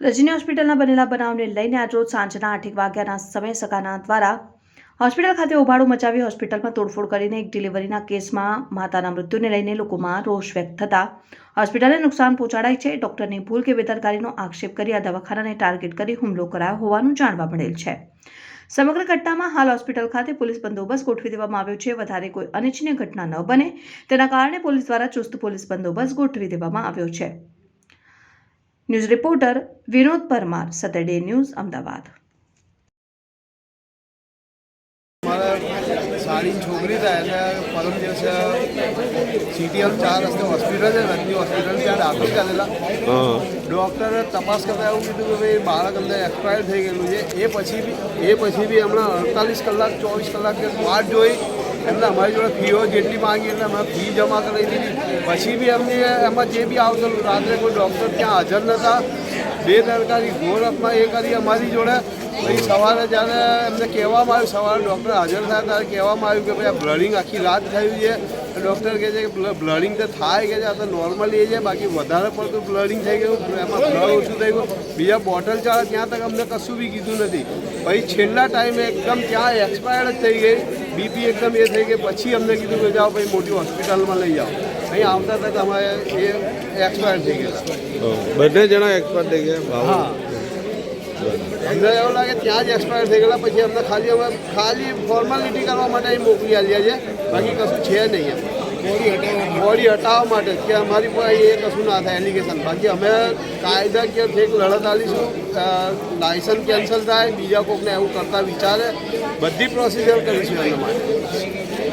રજની હોસ્પિટલના બનેલા બનાવને લઈને આજરોજ સાંજના આઠેક વાગ્યાના સમય સગાના દ્વારા હોસ્પિટલ ખાતે ઉભાડું મચાવી હોસ્પિટલમાં તોડફોડ કરીને એક ડિલિવરીના કેસમાં માતાના મૃત્યુને લઈને લોકોમાં રોષ વ્યક્ત થતા હોસ્પિટલને નુકસાન પહોંચાડાય છે. ડોક્ટરની ભૂલ કે બેદરકારીનો આક્ષેપ કરી આ દવાખાનાને ટાર્ગેટ કરી હુમલો કરાયો હોવાનું જાણવા મળેલ છે. સમગ્ર ઘટનામાં હાલ હોસ્પિટલ ખાતે પોલીસ બંદોબસ્ત ગોઠવી દેવામાં આવ્યો છે. વધારે કોઈ અનિચ્છનીય ઘટના ન બને તેના કારણે પોલીસ દ્વારા ચુસ્ત પોલીસ બંદોબસ્ત ગોઠવી દેવામાં આવ્યો છે. News reporter Vinod Parmar Saturday news Ahmedabad મારા સારી છોકરી હતા એટલે પરમ દિવસે સીટીએમ ચાર રસ્તે હોસ્પિટલ છે રજની હોસ્પિટલ ત્યાં દાખલ કરેલા ડૉક્ટરે તપાસ કરતા એવું કીધું કે ભાઈ બાળક અંદર એક્સપાયર થઈ ગયેલું છે એ પછી બી એ પછી બી હમણાં અડતાલીસ કલાક ચોવીસ કલાક જે વાટ જોઈ એમને અમારી જોડે ફીઓ જેટલી માંગી એટલે અમે ફી જમા કરાવી દીધી. પછી બી અમને એમાં જે બી આવતું રાત્રે કોઈ ડૉક્ટર ત્યાં હાજર નહોતા બે દરકારી ઘોર અપમાં એ કરી અમારી જોડે. પછી સવારે જ્યારે એમને કહેવામાં આવ્યું, સવારે ડૉક્ટર હાજર થયા ત્યારે કહેવામાં આવ્યું કે ભાઈ આ બ્લડિંગ આખી રાત થયું છે. ડૉક્ટર કહે છે કે બ્લડિંગ તો થાય કે છે, આ તો નોર્મલી એ છે, બાકી વધારે પડતું બ્લડિંગ થઈ ગયું. એમાં બ્લડ ઓછું થઈ ગયું. બીજા બોટલ ચાલે ત્યાં તક અમને કશું બી કીધું નથી. પછી છેલ્લા ટાઈમે એકદમ ત્યાં એક્સપાયર્ડ જ થઈ ગઈ. બીપી એકદમ એ થઈ કે પછી અમને કીધું કે જાઓ ભાઈ મોટી હોસ્પિટલમાં લઈ જાઓ અહીં આવતા તક અમારે એ એક્સપાયર થઈ ગયેલા. બંને જણા એક્સપાયર થઈ ગયા? હા. અમને એવું લાગે ત્યાં જ એક્સપાયર થઈ ગયેલા પછી અમને ખાલી અમે ખાલી ફોર્માલિટી કરવા માટે મોકલી આલ્યા છે. બાકી કશું છે નહીં એમ. બોડી હટાવવા માટે. કે અમારી પર એ કશું ના થાય એલિગેશન બાકી અમે કાયદાકીય ઠેક લડત આલીશું લાયસન્સ કેન્સલ થાય, બીજા કોકને એવું કરતા વિચારે, બધી પ્રોસિજર કરીશું એના માટે.